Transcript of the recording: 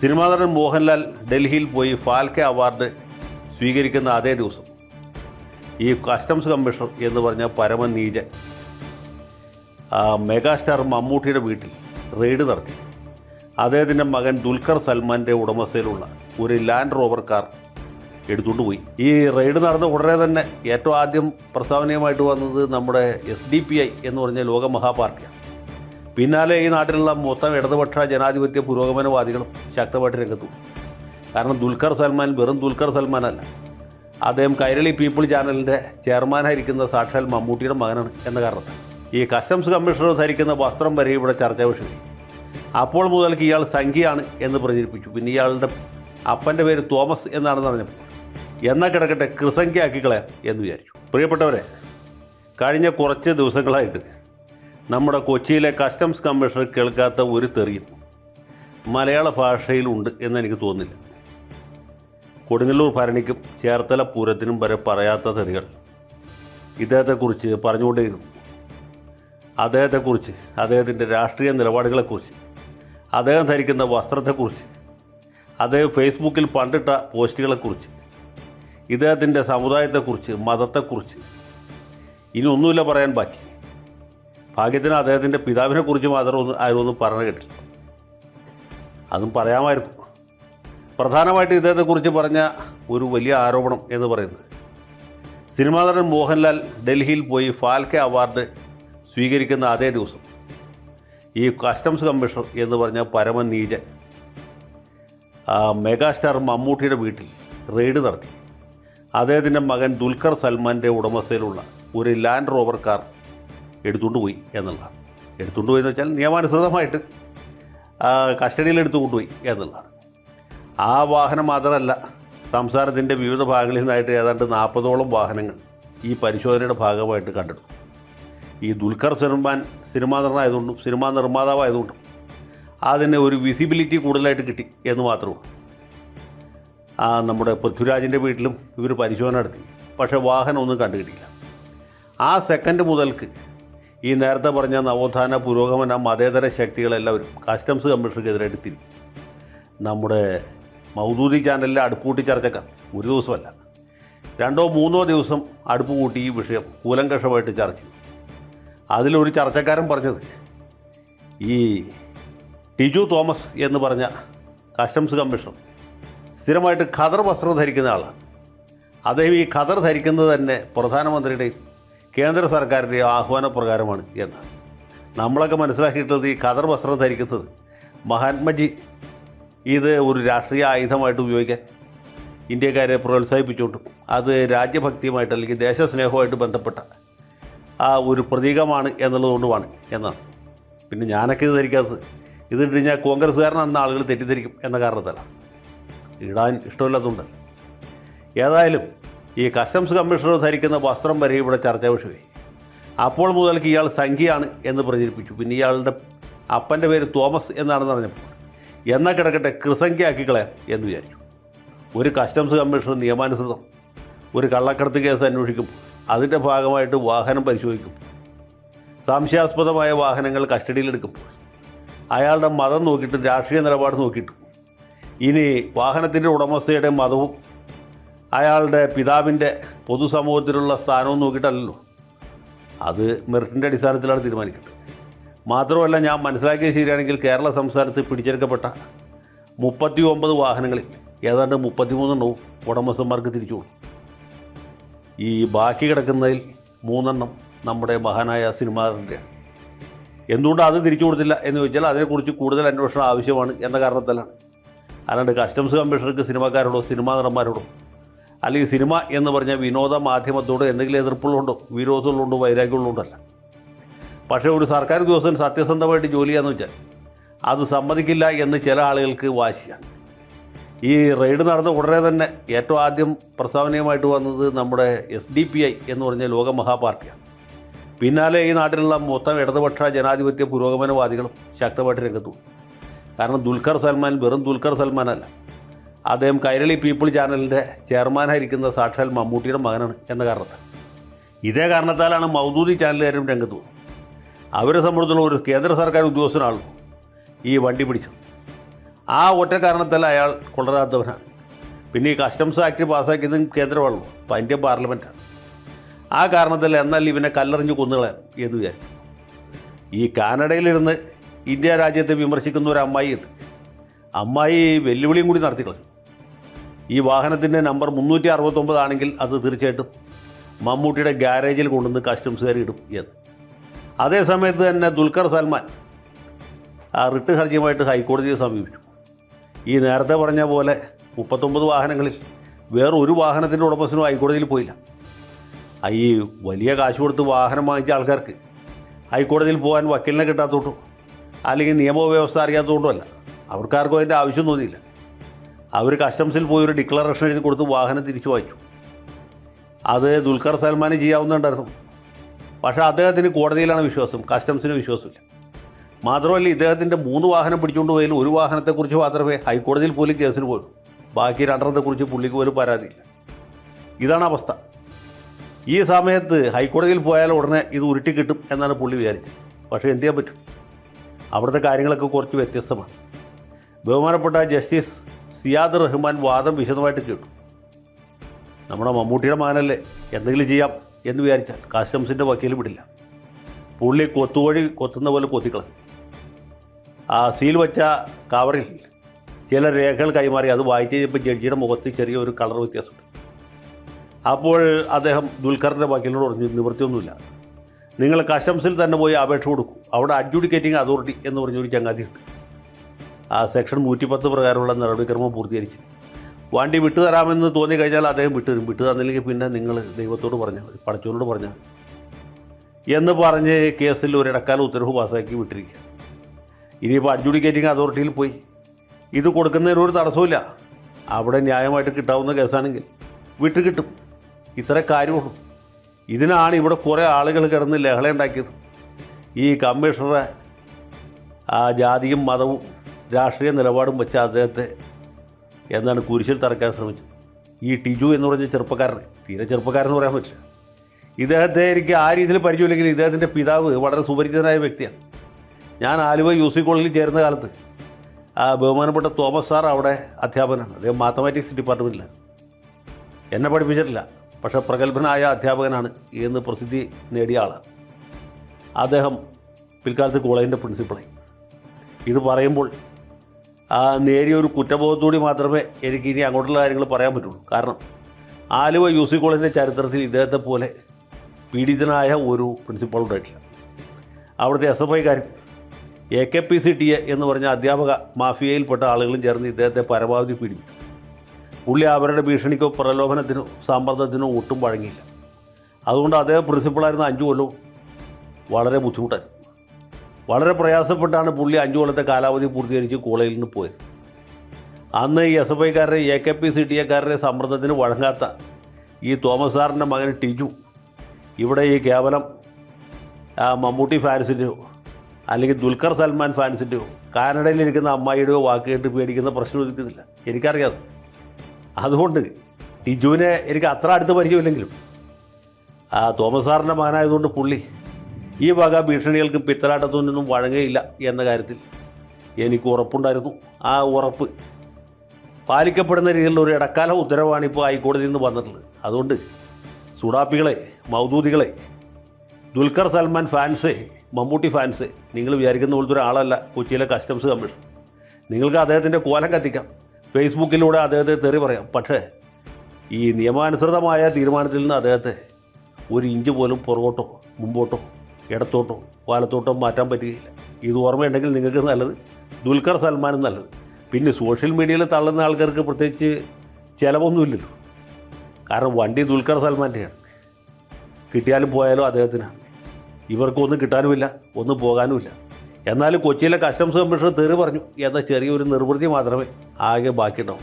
Cinema നടൻ മോഹൻലാൽ ഡൽഹിയിൽ പോയി ഫാൽക്കെ അവാർഡ് സ്വീകരിക്കുന്ന അതേ ദിവസം. ഈ കസ്റ്റംസ് കമ്മീഷണർ എന്ന് പറഞ്ഞ പരമനീജൻ മെഗാസ്റ്റാർ മമ്മൂട്ടിയുടെ വീട്ടിൽ റെയ്ഡ് നടത്തി. അദ്ദേഹത്തിന്റെ മകൻ ദുൽഖർ സൽമാന്റെ ഉടമസ്ഥയിലുള്ള ഒരു ലാൻഡ് റോവർ കാർ എടുത്തുകൊണ്ട് പോയി. ഈ റെയ്ഡ് നടന്ന ഉടനെ തന്നെ ഏറ്റവും ആദ്യം പ്രസ്താവനയുമായിട്ട് വന്നത് നമ്മുടെ എസ് ഡി പി ഐ എന്ന് പറഞ്ഞ ലോക മഹാപാർട്ടിയാണ് പിന്നാലെ ഈ നാട്ടിലുള്ള മൊത്തം ഇടതുപക്ഷ ജനാധിപത്യ പുരോഗമനവാദികളും ശക്തമായിട്ട് രംഗത്തു. കാരണം ദുൽഖർ സൽമാൻ വെറും ദുൽഖർ സൽമാൻ അല്ല അദ്ദേഹം കൈരളി പീപ്പിൾ ചാനലിന്റെ ചെയർമാനായിരിക്കുന്ന സാക്ഷാൽ മമ്മൂട്ടിയുടെ മകനാണ് എന്ന കാരണത്തിൽ. ഈ കസ്റ്റംസ് കമ്മീഷണർ ധരിക്കുന്ന വസ്ത്രം വരെ ഇവിടെ ചർച്ചാ വിഷയം അപ്പോൾ മുതൽക്ക് ഇയാൾ സംഖ്യയാണ് എന്ന് പ്രചരിപ്പിച്ചു. പിന്നെ ഇയാളുടെ അപ്പന്റെ പേര് തോമസ് എന്നാണെന്ന് പറഞ്ഞപ്പോൾ എന്നാൽ കിടക്കട്ടെ കൃസംഖ്യ ആക്കിക്കളയാം എന്ന് വിചാരിച്ചു. പ്രിയപ്പെട്ടവരെ കഴിഞ്ഞ കുറച്ച് ദിവസങ്ങളായിട്ട് നമ്മുടെ കൊച്ചിയിലെ കസ്റ്റംസ് കമ്മീഷണർ കേൾക്കാത്ത ഒരു തെറിയും മലയാള ഭാഷയിലുണ്ട് എന്നെനിക്ക് തോന്നുന്നില്ല. കൊടുങ്ങല്ലൂർ ഭരണിക്കും ചേർത്തല പൂരത്തിനും വരെ പറയാത്ത തെറികൾ. ഇദ്ദേഹത്തെക്കുറിച്ച് പറഞ്ഞുകൊണ്ടേയിരുന്നു. അദ്ദേഹത്തെക്കുറിച്ച് അദ്ദേഹത്തിന്റെ രാഷ്ട്രീയ നിലപാടുകളെക്കുറിച്ച് അദ്ദേഹം ധരിക്കുന്ന വസ്ത്രത്തെക്കുറിച്ച് അദ്ദേഹം ഫേസ്ബുക്കിൽ പണ്ടിട്ട പോസ്റ്റുകളെക്കുറിച്ച് ഇദ്ദേഹത്തിന്റെ സമുദായത്തെക്കുറിച്ച് മതത്തെക്കുറിച്ച്. ഇനി ഒന്നുമില്ല പറയാൻ ബാക്കി. ഭാഗ്യത്തിന് അദ്ദേഹത്തിന്റെ പിതാവിനെ കുറിച്ച് മാത്രം ഒന്ന് ആരും ഒന്നും പറഞ്ഞു കേട്ടില്ല അതും പറയാമായിരുന്നു. പ്രധാനമായിട്ട് ഇദ്ദേഹത്തെക്കുറിച്ച് പറഞ്ഞ ഒരു വലിയ ആരോപണം എന്ന് പറയുന്നത് സിനിമാ നടൻ മോഹൻലാൽ ഡൽഹിയിൽ പോയി ഫാൽക്കെ അവാർഡ് സ്വീകരിക്കുന്ന അതേ ദിവസം ഈ കസ്റ്റംസ് കമ്മീഷണർ എന്ന് പറഞ്ഞ പരമനീചൻ നീജൻ മെഗാസ്റ്റാർ മമ്മൂട്ടിയുടെ വീട്ടിൽ റെയ്ഡ് നടത്തി. അദ്ദേഹത്തിന്റെ മകൻ ദുൽഖർ സൽമാന്റെ ഉടമസ്ഥയിലുള്ള ഒരു ലാൻഡ് റോവർ കാർ എടുത്തുകൊണ്ട് പോയി എന്നുള്ളതാണ് എടുത്തുകൊണ്ട് പോയി എന്ന് വെച്ചാൽ നിയമാനുസൃതമായിട്ട് കസ്റ്റഡിയിൽ എടുത്തു പോയി എന്നുള്ളതാണ് ആ വാഹനം മാത്രമല്ല സംസ്ഥാനത്തിന്റെ വിവിധ ഭാഗങ്ങളിൽ നിന്നായിട്ട് ഏതാണ്ട് നാൽപ്പതോളം വാഹനങ്ങൾ ഈ പരിശോധനയുടെ ഭാഗമായിട്ട് കണ്ടെടുത്തു ഈ ദുൽഖർ സൽമാൻ സിനിമാ നടനായതുകൊണ്ടും സിനിമാ നിർമ്മാതാവായതുകൊണ്ടും അതിന് ഒരു വിസിബിലിറ്റി കൂടുതലായിട്ട് കിട്ടി എന്ന് മാത്രമേ ഉള്ളൂ. ആ നമ്മുടെ പൃഥ്വിരാജിന്റെ വീട്ടിലും ഇവർ പരിശോധന നടത്തി. പക്ഷേ വാഹനം ഒന്നും കണ്ടുകിട്ടിയില്ല. ആ സെക്കൻഡ് മുതൽക്ക് ഈ നേരത്തെ പറഞ്ഞ നവോത്ഥാന പുരോഗമന മതേതര ശക്തികളെല്ലാവരും കസ്റ്റംസ് കമ്മീഷണർക്കെതിരായിട്ട് തിരിഞ്ഞു. നമ്മുടെ മൗദൂദി ചാനലിലെ അടുപ്പൂട്ടി ചർച്ചക്ക ഒരു ദിവസമല്ല. രണ്ടോ മൂന്നോ ദിവസം അടുപ്പ് കൂട്ടി ഈ വിഷയം കൂലങ്കഷമായിട്ട് ചർച്ച ചെയ്തു. അതിലൊരു ചർച്ചക്കാരൻ പറഞ്ഞത് ഈ ടിജു തോമസ് എന്ന് പറഞ്ഞ കസ്റ്റംസ് കമ്മീഷണർ സ്ഥിരമായിട്ട് ഖദർ വസ്ത്രം ധരിക്കുന്ന ആളാണ്. അദ്ദേഹം ഈ ഖദർ ധരിക്കുന്നത് തന്നെ പ്രധാനമന്ത്രിയുടെയും കേന്ദ്ര സർക്കാരിന്റെ ആഹ്വാനപ്രകാരമാണ് എന്ന് നമ്മളൊക്കെ മനസ്സിലാക്കിയിട്ടത് ഈ കദർ വസ്ത്രം ധരിക്കുന്നത് മഹാത്മജി ഇത് ഒരു രാഷ്ട്രീയ ആയുധമായിട്ട് ഉപയോഗിക്കാൻ ഇന്ത്യക്കാരെ പ്രോത്സാഹിപ്പിച്ചുകൊണ്ടും അത് രാജ്യഭക്തിയുമായിട്ട് അല്ലെങ്കിൽ ദേശസ്നേഹവുമായിട്ട് ബന്ധപ്പെട്ട ആ ഒരു പ്രതീകമാണ് എന്നുള്ളതുകൊണ്ടുമാണ് എന്നാണ്. പിന്നെ ഞാനൊക്കെ ഇത് ധരിക്കാത്തത് ഇതിട്ട് ഞാൻ കോൺഗ്രസ്സുകാരനാണെന്ന് ആളുകൾ തെറ്റിദ്ധരിക്കും എന്ന കാരണത്തല്ല ഇടാൻ ഇഷ്ടമില്ലാത്തതുകൊണ്ട്. ഏതായാലും ഈ കസ്റ്റംസ് കമ്മീഷണർ ധരിക്കുന്ന വസ്ത്രം വരെ ഇവിടെ ചർച്ചാ വിഷയമായി അപ്പോൾ മുതൽക്ക് ഇയാൾ സംഖ്യയാണ് എന്ന് പ്രചരിപ്പിച്ചു. പിന്നെ ഇയാളുടെ അപ്പന്റെ പേര് തോമസ് എന്നാണെന്ന് പറഞ്ഞപ്പോൾ എന്നാൽ കിടക്കട്ടെ കൃസംഖ്യ ആക്കിക്കളെ എന്ന് വിചാരിച്ചു. ഒരു കസ്റ്റംസ് കമ്മീഷണർ നിയമാനുസൃതം ഒരു കള്ളക്കടത്ത് കേസ് അന്വേഷിക്കും അതിന്റെ ഭാഗമായിട്ട് വാഹനം പരിശോധിക്കും സംശയാസ്പദമായ വാഹനങ്ങൾ കസ്റ്റഡിയിലെടുക്കുമ്പോൾ അയാളുടെ മതം നോക്കിയിട്ടും രാഷ്ട്രീയ നിലപാട് നോക്കിയിട്ടും ഇനി വാഹനത്തിന്റെ ഉടമസ്ഥയുടെ മതവും അയാളുടെ പിതാവിന്റെ പൊതുസമൂഹത്തിലുള്ള സ്ഥാനവും നോക്കിയിട്ടല്ലല്ലോ. അത് മെറിറ്റിന്റെ അടിസ്ഥാനത്തിലാണ് തീരുമാനിക്കേണ്ടത്. മാത്രമല്ല ഞാൻ മനസ്സിലാക്കിയത് ശരിയാണെങ്കിൽ കേരള സംസ്ഥാനത്ത് പിടിച്ചെടുക്കപ്പെട്ട മുപ്പത്തി ഒമ്പത് വാഹനങ്ങളിൽ ഏതാണ്ട് മുപ്പത്തിമൂന്നെണ്ണവും ഉടമസ്ഥന്മാർക്ക് തിരിച്ചു കൊടുക്കും ഈ ബാക്കി കിടക്കുന്നതിൽ മൂന്നെണ്ണം നമ്മുടെ മഹാനായ സിനിമാറിന്റെയാണ്. എന്തുകൊണ്ട് അത് തിരിച്ചു കൊടുത്തില്ല എന്ന് ചോദിച്ചാൽ അതിനെക്കുറിച്ച് കൂടുതൽ അന്വേഷണം ആവശ്യമാണ് എന്ന കാരണത്തിലാണ്. അല്ലാണ്ട് കസ്റ്റംസ് കമ്മീഷണർക്ക് സിനിമാക്കാരോടോ സിനിമാ നടന്മാരോടോ അല്ലെങ്കിൽ സിനിമ എന്ന് പറഞ്ഞ വിനോദ മാധ്യമത്തോട് എന്തെങ്കിലും എതിർപ്പുകളുണ്ടോ വിരോധമുള്ളതുണ്ടോ? വൈരാഗ്യമുള്ളതുകൊണ്ടല്ല പക്ഷേ ഒരു സർക്കാർ ഉദ്യോഗസ്ഥൻ സത്യസന്ധമായിട്ട് ജോലി ചെയ്യാന്ന് വെച്ചാൽ അത് സമ്മതിക്കില്ല എന്ന് ചില ആളുകൾക്ക് വാശിയാണ്. ഈ റെയ്ഡ് നടന്ന ഉടനെ തന്നെ ഏറ്റവും ആദ്യം പ്രസ്താവനയുമായിട്ട് വന്നത് നമ്മുടെ എസ് ഡി പി ഐ എന്ന് പറഞ്ഞ ലോകമഹാപാർട്ടിയാണ്. പിന്നാലെ ഈ നാട്ടിലുള്ള മൊത്തം ഇടതുപക്ഷ ജനാധിപത്യ പുരോഗമനവാദികളും ശക്തമായിട്ട് രംഗത്തു കാരണം ദുൽഖർ സൽമാൻ വെറും ദുൽഖർ സൽമാനല്ല. അദ്ദേഹം കൈരളി പീപ്പിൾ ചാനലിന്റെ ചെയർമാനായിരിക്കുന്ന സാക്ഷാൽ മമ്മൂട്ടിയുടെ മകനാണ് എന്ന കാരണത്താൽ. ഇതേ കാരണത്താലാണ് മൗദൂദി ചാനലുകാരും രംഗത്ത് പോകുന്നത് അവരെ സംബന്ധിച്ചുള്ള ഒരു കേന്ദ്ര സർക്കാർ ഉദ്യോഗസ്ഥനാണ് ഈ വണ്ടി പിടിച്ചത്. ആ ഒറ്റ കാരണത്താൽ അയാൾ കൊള്ളരാത്തവനാണ് പിന്നെ ഈ കസ്റ്റംസ് ആക്ട് പാസ്സാക്കിയതും കേന്ദ്രമാണല്ലോ അപ്പോൾ അതിന്റെ പാർലമെന്റാണ്. ആ കാരണത്തിൽ എന്നാൽ ഇവനെ കല്ലെറിഞ്ഞ് കൊന്നുകളെ എന്ന് വിചാരിച്ചു. ഈ കാനഡയിലിരുന്ന് ഇന്ത്യ രാജ്യത്തെ വിമർശിക്കുന്ന ഒരു അമ്മായിയുണ്ട്. അമ്മായി വെല്ലുവിളിയും കൂടി നടത്തിക്കളഞ്ഞു. ഈ വാഹനത്തിന്റെ നമ്പർ മുന്നൂറ്റി അറുപത്തൊമ്പതാണെങ്കിൽ അത് തീർച്ചയായിട്ടും മമ്മൂട്ടിയുടെ ഗ്യാരേജിൽ കൊണ്ടുവന്ന് കസ്റ്റംസുകാർ ഇടും എന്ന്. അതേ സമയത്ത് തന്നെ ദുൽഖർ സൽമാൻ ആ റിട്ട് ഹർജിയുമായിട്ട് ഹൈക്കോടതിയെ സമീപിച്ചു. ഈ നേരത്തെ പറഞ്ഞ പോലെ മുപ്പത്തൊമ്പത് വാഹനങ്ങളിൽ വേറെ ഒരു വാഹനത്തിന്റെ ഉടമസ്ഥനും ഹൈക്കോടതിയിൽ പോയില്ല. ഈ വലിയ കാശ് കൊടുത്ത് വാഹനം വാങ്ങിച്ച ആൾക്കാർക്ക് ഹൈക്കോടതിയിൽ പോകാൻ വക്കീലിനെ കിട്ടാത്തോട്ടോ അല്ലെങ്കിൽ നിയമവ്യവസ്ഥ അറിയാത്തതുകൊണ്ടോ അല്ല. അവർക്കാർക്കും അതിന്റെ ആവശ്യം തോന്നിയില്ല. അവർ കസ്റ്റംസിൽ പോയി ഒരു ഡിക്ലറേഷൻ എഴുതി കൊടുത്ത് വാഹനം തിരിച്ചു വാങ്ങിച്ചു. അത് ദുൽഖർ സൽമാന് ചെയ്യാവുന്നുണ്ടായിരുന്നു പക്ഷേ അദ്ദേഹത്തിന് കോടതിയിലാണ് വിശ്വാസം കസ്റ്റംസിന് വിശ്വാസമില്ല. മാത്രമല്ല ഇദ്ദേഹത്തിന്റെ മൂന്ന് വാഹനം പിടിച്ചുകൊണ്ട് പോയാലും ഒരു വാഹനത്തെക്കുറിച്ച് മാത്രമേ ഹൈക്കോടതിയിൽ പോലും കേസിന് പോയുള്ളൂ ബാക്കി രണ്ടെണ്ണത്തെക്കുറിച്ച് പുള്ളിക്ക് പോലും പരാതിയില്ല. ഇതാണ് അവസ്ഥ. ഈ സമയത്ത് ഹൈക്കോടതിയിൽ പോയാൽ ഉടനെ ഇത് ഉരുട്ടി കിട്ടും എന്നാണ് പുള്ളി വിചാരിച്ചത്. പക്ഷേ എന്ത് ചെയ്യാൻ പറ്റും? അവിടുത്തെ കാര്യങ്ങളൊക്കെ കുറച്ച് വ്യത്യസ്തമാണ്. ബഹുമാനപ്പെട്ട ജസ്റ്റിസ് സിയാദ് റഹ്മാൻ വാദം വിശദമായിട്ട് കേട്ടു നമ്മുടെ മമ്മൂട്ടിയുടെ മാനല്ലേ? എന്തെങ്കിലും ചെയ്യാം എന്ന് വിചാരിച്ചാൽ കസ്റ്റംസിന്റെ വക്കീൽ വിടില്ല. പുള്ളി കൊത്തുവഴി കൊത്തുന്ന പോലെ കൊത്തിക്കളഞ്ഞു ആ സീൽ വച്ച കവറിൽ ചില രേഖകൾ കൈമാറി അത് വായിച്ചു കഴിഞ്ഞപ്പോൾ ജഡ്ജിയുടെ മുഖത്ത് ചെറിയൊരു കളർ വ്യത്യാസമുണ്ട്. അപ്പോൾ അദ്ദേഹം ദുൽഖറിന്റെ വക്കീലിനോട് പറഞ്ഞു നിവൃത്തിയൊന്നുമില്ല. നിങ്ങൾ കസ്റ്റംസിൽ തന്നെ പോയി അപേക്ഷ കൊടുക്കും. അവിടെ അഡ്ജുഡിക്കേറ്റിംഗ് അതോറിറ്റി എന്ന് പറഞ്ഞൊരു ചങ്ങാതിയുണ്ട്. ആ സെക്ഷൻ നൂറ്റിപ്പത്ത് പ്രകാരമുള്ള നടപടിക്രമം പൂർത്തീകരിച്ച്. വണ്ടി വിട്ടു തരാമെന്ന് തോന്നി കഴിഞ്ഞാൽ അദ്ദേഹം വിട്ടു തരും. വിട്ടു തന്നില്ലെങ്കിൽ പിന്നെ നിങ്ങൾ ദൈവത്തോട് പറഞ്ഞാൽ മതി പടച്ചോനോട് പറഞ്ഞാൽ എന്ന് പറഞ്ഞ് കേസിൽ ഒരു ഇടക്കാല ഉത്തരവ് പാസ്സാക്കി വിട്ടിരിക്കുക. ഇനിയിപ്പോൾ അഡ്ജുഡിക്കേറ്റിംഗ് അതോറിറ്റിയിൽ പോയി. ഇത് കൊടുക്കുന്നതിന് ഒരു തടസ്സമില്ല അവിടെ ന്യായമായിട്ട് കിട്ടാവുന്ന കേസാണെങ്കിൽ വിട്ടു കിട്ടും. ഇത്ര കാര്യമുള്ളൂ. ഇതിനാണ് ഇവിടെ കുറേ ആളുകൾ കിടന്ന് ലഹള ഉണ്ടാക്കിയത് ഈ കമ്മീഷണറെ ആ ജാതിയും മതവും രാഷ്ട്രീയ നിലപാടും വെച്ച അദ്ദേഹത്തെ എന്നാണ് കുരിശിൽ തറക്കാൻ ശ്രമിച്ചത്. ഈ ടിജു എന്ന് പറഞ്ഞ ചെറുപ്പക്കാരനെ തീരെ ചെറുപ്പക്കാരെന്ന് പറയാൻ പറ്റില്ല. ഇദ്ദേഹത്തെ എനിക്ക് ആ രീതിയിൽ പരിചയമില്ലെങ്കിൽ ഇദ്ദേഹത്തിന്റെ പിതാവ് വളരെ സുപരിചിതനായ വ്യക്തിയാണ്. ഞാൻ ആലുവ യു സി കോളേജിൽ ചേരുന്ന കാലത്ത് ആ ബഹുമാനപ്പെട്ട തോമസ് സാർ അവിടെ അധ്യാപകനാണ്. അദ്ദേഹം മാത്തമാറ്റിക്സ് ഡിപ്പാർട്ട്മെന്റിലാണ്. എന്നെ പഠിപ്പിച്ചിട്ടില്ല പക്ഷേ പ്രഗത്ഭനായ അധ്യാപകനാണ് എന്ന് പ്രസിദ്ധി നേടിയ ആളാണ്. അദ്ദേഹം പിൽക്കാലത്ത് കോളേജിന്റെ പ്രിൻസിപ്പളായി. ഇത് പറയുമ്പോൾ നേരിയ ഒരു കുറ്റബോധത്തോടെ മാത്രമേ എനിക്ക് ഇനി അങ്ങോട്ടുള്ള കാര്യങ്ങൾ പറയാൻ പറ്റുള്ളൂ. കാരണം ആലുവ യു സി കോളേജിന്റെ ചരിത്രത്തിൽ ഇദ്ദേഹത്തെ പോലെ പീഡിതനായ ഒരു പ്രിൻസിപ്പൾ ഉണ്ടായിട്ടില്ല. അവിടുത്തെ S F ഐക്കാരും A K P C T A എന്ന് പറഞ്ഞ അധ്യാപക മാഫിയയിൽപ്പെട്ട ആളുകളും ചേർന്ന് ഇദ്ദേഹത്തെ പരമാവധി പീഡിപ്പിച്ചു. പുള്ളി അവരുടെ ഭീഷണിക്കോ പ്രലോഭനത്തിനോ സമ്മർദ്ദത്തിനോ ഒട്ടും വഴങ്ങിയില്ല. അതുകൊണ്ട് അദ്ദേഹം പ്രിൻസിപ്പളായിരുന്ന അഞ്ചു കൊല്ലവും വളരെ ബുദ്ധിമുട്ടായിരുന്നു. വളരെ പ്രയാസപ്പെട്ടാണ് പുള്ളി അഞ്ചു കൊല്ലത്തെ കാലാവധി പൂർത്തീകരിച്ച് കോളേജിൽ നിന്ന് പോയത്. അന്ന് ഈ S F ഐക്കാരുടെ A K P C T എക്കാരുടെ സമ്മർദ്ദത്തിന് വഴങ്ങാത്ത ഈ തോമസ് സാറിന്റെ മകൻ ടിജു ഇവിടെ ഈ കേവലം മമ്മൂട്ടി ഫാൻസിന്റെയോ അല്ലെങ്കിൽ ദുൽഖർ സൽമാൻ ഫാൻസിന്റെയോ കാനഡയിലിരിക്കുന്ന അമ്മായിയുടെയോ വാക്ക് കേട്ട് പേടിക്കുന്ന പ്രശ്നം ഒരുക്കുന്നില്ല എനിക്കറിയാതെ അതുകൊണ്ട് ടിജുവിനെ എനിക്ക് അത്ര അടുത്ത് പരിചയമില്ലെങ്കിലും ആ തോമസ് സാറിന്റെ മകനായതുകൊണ്ട് പുള്ളി ഈ വക ഭീഷണികൾക്ക് പിത്തലാട്ടത്തൊന്നും വഴങ്ങുകയില്ല എന്ന കാര്യത്തിൽ എനിക്ക് ഉറപ്പുണ്ടായിരുന്നു. ആ ഉറപ്പ് പാലിക്കപ്പെടുന്ന രീതിയിലുള്ള ഒരു ഇടക്കാല ഉത്തരവാണ് ഇപ്പോൾ ഹൈക്കോടതിയിൽ നിന്ന് വന്നിട്ടുള്ളത്. അതുകൊണ്ട് സുഡാപ്പികളെ മൗദൂദികളെ ദുൽഖർ സൽമാൻ ഫാൻസേ മമ്മൂട്ടി ഫാൻസ് നിങ്ങൾ വിചാരിക്കുന്ന പോലത്തെ ഒരാളല്ല കൊച്ചിയിലെ കസ്റ്റംസ് കമ്മീഷൻ. നിങ്ങൾക്ക് അദ്ദേഹത്തിന്റെ കോലം കത്തിക്കാം. ഫേസ്ബുക്കിലൂടെ അദ്ദേഹത്തെ തെറി പറയാം. പക്ഷേ ഈ നിയമാനുസൃതമായ തീരുമാനത്തിൽ നിന്ന് അദ്ദേഹത്തെ ഒരു ഇഞ്ച് പോലും പുറകോട്ടോ മുമ്പോട്ടോ ഇടത്തോട്ടോ വലത്തോട്ടോ മാറ്റാൻ പറ്റുകയില്ല. ഇത് ഓർമ്മയുണ്ടെങ്കിൽ നിങ്ങൾക്ക് നല്ലത്. ദുൽഖർ സൽമാനും നല്ലത്. പിന്നെ സോഷ്യൽ മീഡിയയിൽ തള്ളുന്ന ആൾക്കാർക്ക് പ്രത്യേകിച്ച് ചിലവൊന്നുമില്ലല്ലോ. കാരണം വണ്ടി ദുൽഖർ സൽമാന്റെയാണ്. കിട്ടിയാലും പോയാലും അദ്ദേഹത്തിനാണ്. ഇവർക്കൊന്നും കിട്ടാനുമില്ല ഒന്നും പോകാനുമില്ല. എന്നാലും കൊച്ചിയിലെ കസ്റ്റംസ് കമ്മീഷണർ തെറി പറഞ്ഞു എന്ന ചെറിയൊരു നിർവൃത്തി മാത്രമേ ആകെ ബാക്കിയുണ്ടാവും.